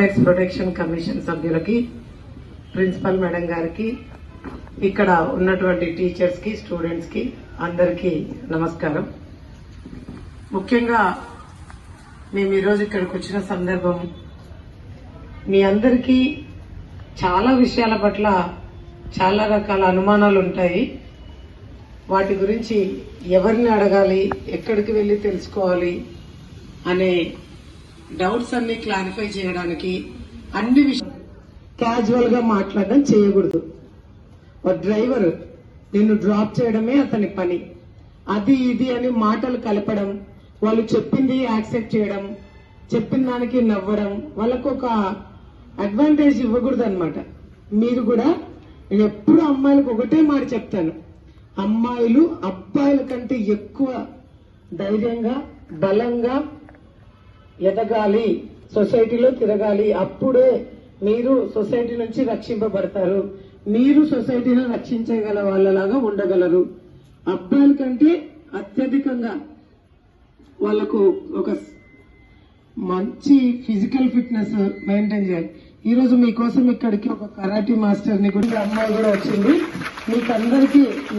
Rights protection commission సభ్యులకి principal madam గారికి ఇక్కడ ఉన్నటువంటి టీచర్స్కి స్టూడెంట్స్కి అందరికీ నమస్కారం. ముఖ్యంగా మేము ఈరోజు ఇక్కడికి వచ్చిన సందర్భం మీ అందరికీ చాలా విషయాల పట్ల చాలా రకాల అనుమానాలు ఉంటాయి. వాటి గురించి ఎవరిని అడగాలి ఎక్కడికి వెళ్ళి తెలుసుకోవాలి అనే డౌట్స్ అన్ని క్లారిఫై చేయడానికి అన్ని విషయాలు క్యాజువల్గా మాట్లాడడం చేయకూడదు. ఒక డ్రైవర్ నిన్ను డ్రాప్ చేయడమే అతని పని. అది ఇది అని మాటలు కలపడం వాళ్ళు చెప్పింది యాక్సెప్ట్ చేయడం చెప్పిన దానికి నవ్వడం వాళ్ళకు ఒక అడ్వాంటేజ్ ఇవ్వకూడదు అనమాట మీరు కూడా నేను ఎప్పుడు అమ్మాయిలకు ఒకటే మాట చెప్తాను. అమ్మాయిలు అబ్బాయిల కంటే ఎక్కువ ధైర్యంగా బలంగా ఎదగాలి సొసైటీలో తిరగాలి అప్పుడే మీరు సొసైటీ నుంచి రక్షింపబడతారు. మీరు సొసైటీని రక్షించగల వాళ్ళలాగా ఉండగలరు. అబ్బాయిల కంటే అత్యధికంగా వాళ్ళకు ఒక మంచి ఫిజికల్ ఫిట్నెస్ మెయింటైన్ చేయాలి. ఈ రోజు మీకోసం ఇక్కడికి ఒక కరాటీ మాస్టర్ని కూడా అమ్మాయి కూడా వచ్చింది. మీకు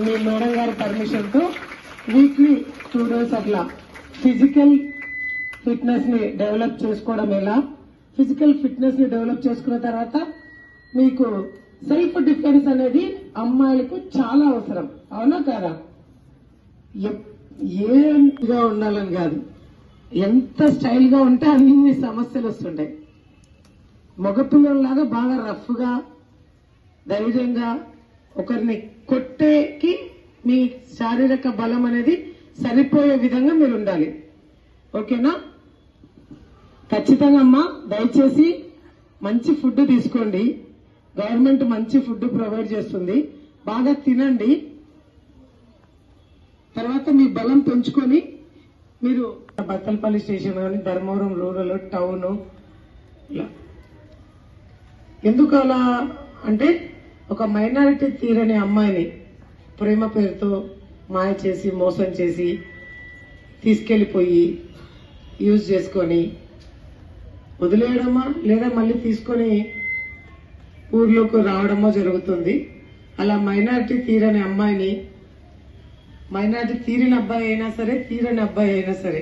మీ మేడం గారి పర్మిషన్తో వీక్లీ టూ డేస్ అట్లా ఫిజికల్ ఫిట్నెస్ని డెవలప్ చేసుకోవడం ఎలా? ఫిజికల్ ఫిట్నెస్ని డెవలప్ చేసుకున్న తర్వాత మీకు సెల్ఫ్ డిఫెన్స్ అనేది అమ్మాయిలకు చాలా అవసరం. అవునా కాదా? ఎప్- ఏగా ఉండాలని కాదు. ఎంత స్టైల్గా ఉంటే అన్ని సమస్యలు వస్తుంటాయి. మగపిల్లలాగా బాగా రఫ్గా ధైర్యంగా ఒకరిని కొట్టేకి మీ శారీరక బలం అనేది సరిపోయే విధంగా మీరు ఉండాలి. ఓకేనా? ఖచ్చితంగా అమ్మా దయచేసి మంచి ఫుడ్ తీసుకోండి. గవర్నమెంట్ మంచి ఫుడ్ ప్రొవైడ్ చేస్తుంది. బాగా తినండి. తర్వాత మీ బలం పెంచుకొని మీరు బత్తలపల్లి స్టేషన్ కానీ ధర్మవరం రూరల్ టౌన్ ఇలా. ఎందుకు అలా అంటే ఒక మైనారిటీ తీరని అమ్మాయిని ప్రేమ పేరుతో మాయ చేసి మోసం చేసి తీసుకెళ్ళిపోయి యూజ్ చేసుకొని వదిలేయడమా లేదా మళ్ళీ తీసుకొని ఊర్లోకి రావడమో జరుగుతుంది. అలా మైనార్టీ తీరని అమ్మాయిని మైనార్టీ తీరిన అబ్బాయి అయినా సరే తీరని అబ్బాయి అయినా సరే